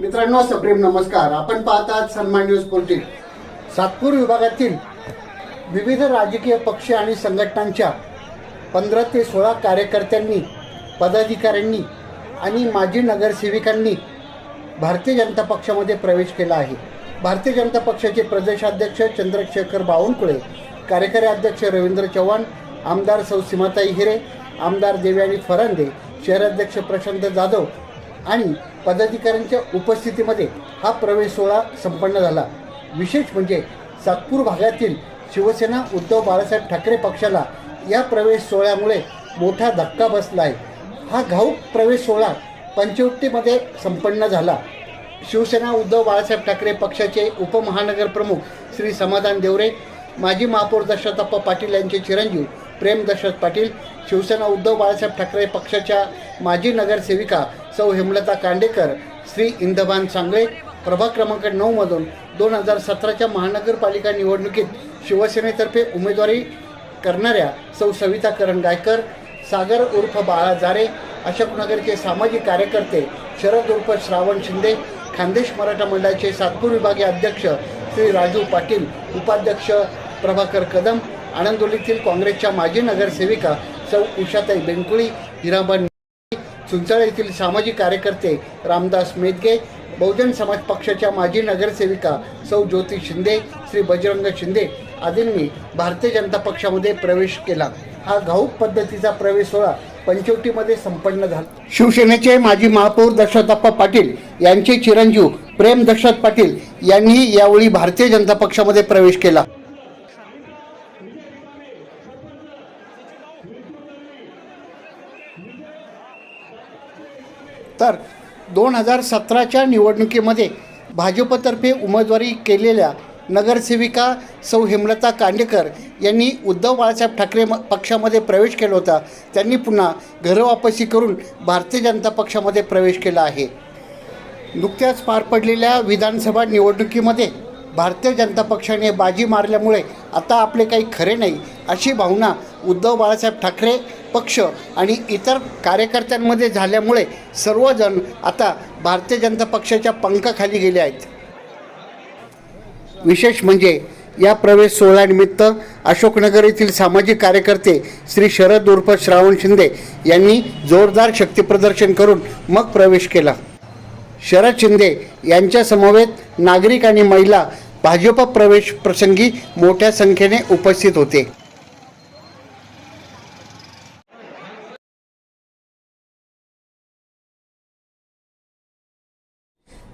मित्रांनो सप्रेम नमस्कार. आपण पाहतात सन्मान न्यूज फोर्टीन सातपूर विभागातील विविध राजकीय पक्ष आणि संघटनांच्या पंधरा ते सोळा कार्यकर्त्यांनी पदाधिकाऱ्यांनी आणि माजी नगरसेविकांनी भारतीय जनता पक्षामध्ये प्रवेश केला आहे. भारतीय जनता पक्षाचे प्रदेशाध्यक्ष चंद्रशेखर बावनकुळे कार्यकारी अध्यक्ष रवींद्र चव्हाण आमदार सौ सीमाताई हिरे आमदार देवयानी फरांदे शहराध्यक्ष प्रशांत जाधव आणि पदाधिकाऱ्यांच्या उपस्थितीमध्ये हा प्रवेश सोहळा संपन्न झाला. विशेष म्हणजे सातपूर भागातील शिवसेना उद्धव बाळासाहेब ठाकरे पक्षाला या प्रवेश सोहळ्यामुळे मोठा धक्का बसला आहे. हा घाऊक प्रवेश सोहळा पंचवटीमध्ये संपन्न झाला. शिवसेना उद्धव बाळासाहेब ठाकरे पक्षाचे उपमहानगर प्रमुख श्री समाधान देवरे माजी महापौर दशरथप्पा पाटील यांचे चिरंजीव प्रेम दशरथ पाटील शिवसेना उद्धव बाळासाहेब ठाकरे पक्षाच्या माजी नगरसेविका सौ हेमलता कांडेकर श्री इंदबान सांगळे प्रभाग क्रमांक नऊमधून दोन हजार सतराच्या महानगरपालिका निवडणुकीत शिवसेनेतर्फे उमेदवारी करणाऱ्या सौ सविता करण गायकर सागर उर्फ बाळा जारे अशोकनगरचे सामाजिक कार्यकर्ते शरद उर्फ श्रावण शिंदे खानदेश मराठा मंडळाचे सातपूर विभागीय अध्यक्ष श्री राजू पाटील उपाध्यक्ष प्रभाकर कदम आनंदोलीतील काँग्रेसच्या माजी नगरसेविका सौ उषाताई बेंकुळी हिराबन सुंचाळ येथील सामाजिक कार्यकर्ते रामदास मेदगे बहुजन समाज पक्षाच्या माजी नगरसेविका सौ ज्योती शिंदे श्री बजरंग शिंदे आदींनी भारतीय जनता पक्षामध्ये प्रवेश केला. हा घाऊक पद्धतीचा प्रवेश सोहळा पंचवटीमध्ये संपन्न झाला. शिवसेनेचे माजी महापौर दशरथप्पा पाटील यांचे चिरंजीव प्रेम दशरथ पाटील यांनी यावेळी भारतीय जनता पक्षामध्ये प्रवेश केला. तर दोन हजार सतराच्या निवडणुकीमध्ये भाजपतर्फे उमेदवारी केलेल्या नगरसेविका सौ हेमलता कांडेकर यांनी उद्धव बाळासाहेब ठाकरे म- पक्षामध्ये प्रवेश केला होता. त्यांनी पुन्हा घरवापसी करून भारतीय जनता पक्षामध्ये प्रवेश केला आहे. नुकत्याच पार पडलेल्या विधानसभा निवडणुकीमध्ये भारतीय जनता पक्षाने बाजी मारल्यामुळे आता आपले काही खरे नाही अशी भावना उद्धव बाळासाहेब ठाकरे पक्ष आणि इतर कार्यकर्त्यांमध्ये झाल्यामुळे सर्वजण आता भारतीय जनता पक्षाच्या पंखाखाली गेले आहेत. विशेष म्हणजे या प्रवेश सोहळ्यानिमित्त अशोकनगर येथील सामाजिक कार्यकर्ते श्री शरद उर्फ श्रावण शिंदे यांनी जोरदार शक्तीप्रदर्शन करून मग प्रवेश केला. शरद शिंदे यांच्यासमवेत नागरिक आणि महिला भाजप प्रवेश प्रसंगी मोठ्या संख्येने उपस्थित होते.